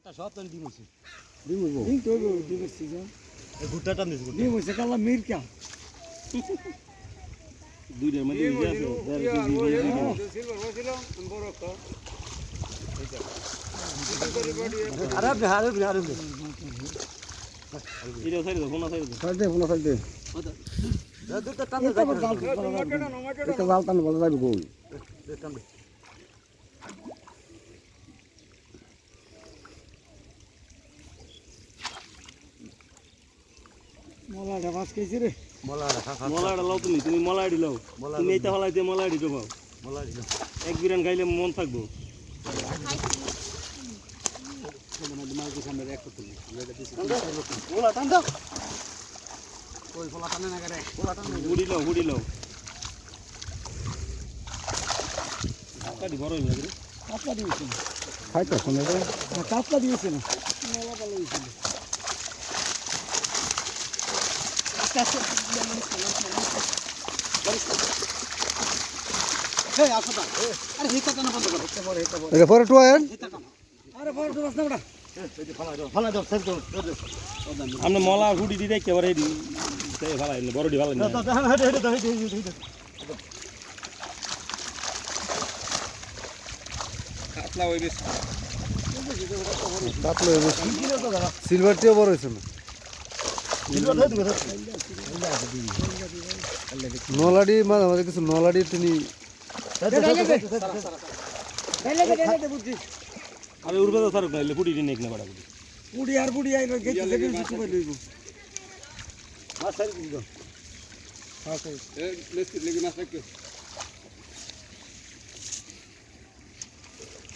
একটা সব তো ডিম হচ্ছে ডিম হইব। ডিম তো হইব, ডিমের season। এই ঘুরটা টান দিছে ডিম হইছে কালা মিরকা। দুইটার মধ্যে ইয়ে আছে। দেড় কেজি ইয়ে আছে। আরে আপনি আরে আরে আপনি। এটা সাইড দাও কোনা সাইড দাও সাইড দে ফোনা সাইড দে। দুটো টান এটা আবার জাল টান। একটা বলে যাবে গোল দে টান দে। মলাটা মাছ খাইছে রে। মলা রাখা খা মলাটা লাও তুমি তুমি মলাইডি লাও। তুমি এইটা হলাইতে মলাইডি জমাও। মলা দিলাম এক বিরান খাইলে মন থাকব। ওলা টান দাও। ওই ফলা টানে না করে ওলা টান গুড়ি লাও গুড়ি লাও। কাটি বড় হয়ে যাবে কাতলা দিয়েছে না। খাইতে শুনে কাতলা দিয়েছে না। মলা পালা দিয়েছিল। দাও আপনি মলা গুড়ি দিয়ে ভালো বড়ডি ভালো না দাও দাও হেডে হেডে দাও হেডে হেডে কাতলো সিলভার টিও বড় হয়েছে না? নলাডি মাঝে মাঝে কিছু নলাডি তিনি। আমি উড়বে তো সারুক না গুড়ি দিয়ে নেক না বড় গুড়ি বুড়ি আর বুড়ি আইলো, গেছে, গেছে, কিছু করে লইবো। মাছ সাইড দিও হ্যাঁ, সেই।